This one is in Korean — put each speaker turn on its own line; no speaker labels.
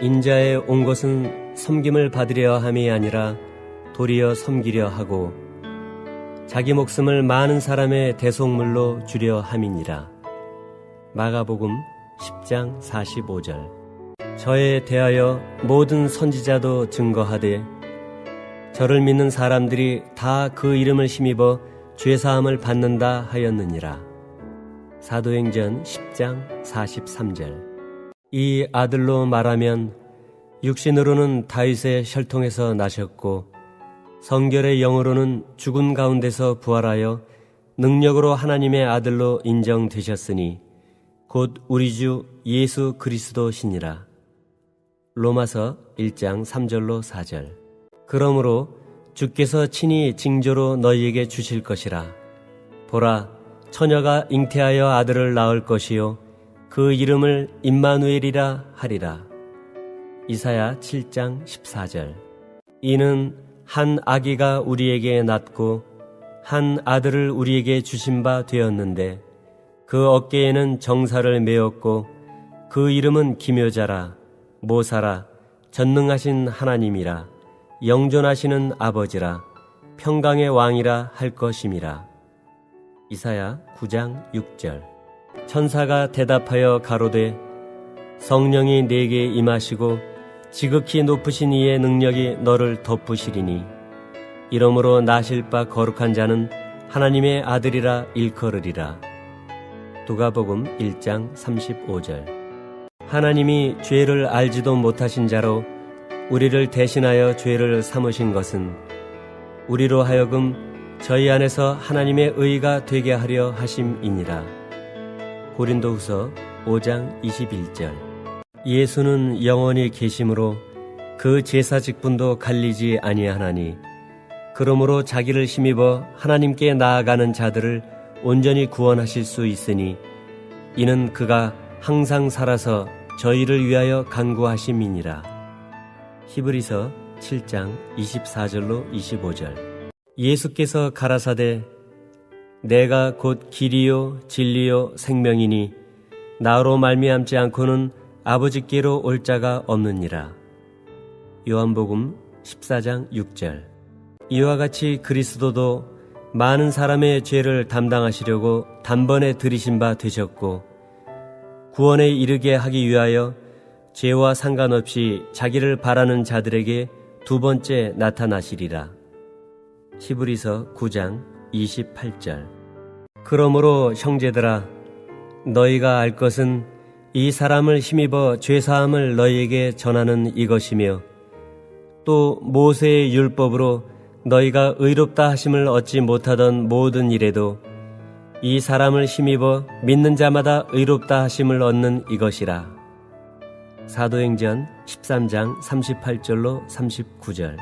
인자에 온 것은 섬김을 받으려 함이 아니라 도리어 섬기려 하고 자기 목숨을 많은 사람의 대속물로 주려 함이니라. 마가복음 10장 45절. 저에 대하여 모든 선지자도 증거하되 저를 믿는 사람들이 다 그 이름을 힘입어 죄사함을 받는다 하였느니라. 사도행전 10장 43절. 이 아들로 말하면 육신으로는 다윗의 혈통에서 나셨고 성결의 영으로는 죽은 가운데서 부활하여 능력으로 하나님의 아들로 인정되셨으니 곧 우리 주 예수 그리스도시니라. 로마서 1장 3절로 4절. 그러므로 주께서 친히 징조로 너희에게 주실 것이라. 보라, 처녀가 잉태하여 아들을 낳을 것이요. 그 이름을 임마누엘이라 하리라. 이사야 7장 14절. 이는 한 아기가 우리에게 낳고 한 아들을 우리에게 주신 바 되었는데 그 어깨에는 정사를 메었고 그 이름은 기묘자라 모사라 전능하신 하나님이라 영존하시는 아버지라 평강의 왕이라 할 것임이라 이사야 9장 6절 천사가 대답하여 가로되 성령이 내게 임하시고 지극히 높으신 이의 능력이 너를 덮으시리니 이러므로 나실 바 거룩한 자는 하나님의 아들이라 일컬으리라 누가복음 1장 35절 하나님이 죄를 알지도 못하신 자로 우리를 대신하여 죄를 삼으신 것은 우리로 하여금 저희 안에서 하나님의 의가 되게 하려 하심이니라. 고린도후서 5장 21절. 예수는 영원히 계심으로 그 제사 직분도 갈리지 아니하나니 그러므로 자기를 힘입어 하나님께 나아가는 자들을 온전히 구원하실 수 있으니 이는 그가 항상 살아서 저희를 위하여 간구하심이니라. 히브리서 7장 24절로 25절. 예수께서 가라사대 내가 곧 길이요 진리요 생명이니 나로 말미암지 않고는 아버지께로 올 자가 없느니라. 요한복음 14장 6절. 이와 같이 그리스도도 많은 사람의 죄를 담당하시려고 단번에 들이신 바 되셨고 구원에 이르게 하기 위하여 죄와 상관없이 자기를 바라는 자들에게 두 번째 나타나시리라. 히브리서 9장 28절. 그러므로 형제들아 너희가 알 것은 이 사람을 힘입어 죄 사함을 너희에게 전하는 이것이며 또 모세의 율법으로 너희가 의롭다 하심을 얻지 못하던 모든 일에도 이 사람을 힘입어 믿는 자마다 의롭다 하심을 얻는 이것이라. 사도행전 13장 38절로 39절.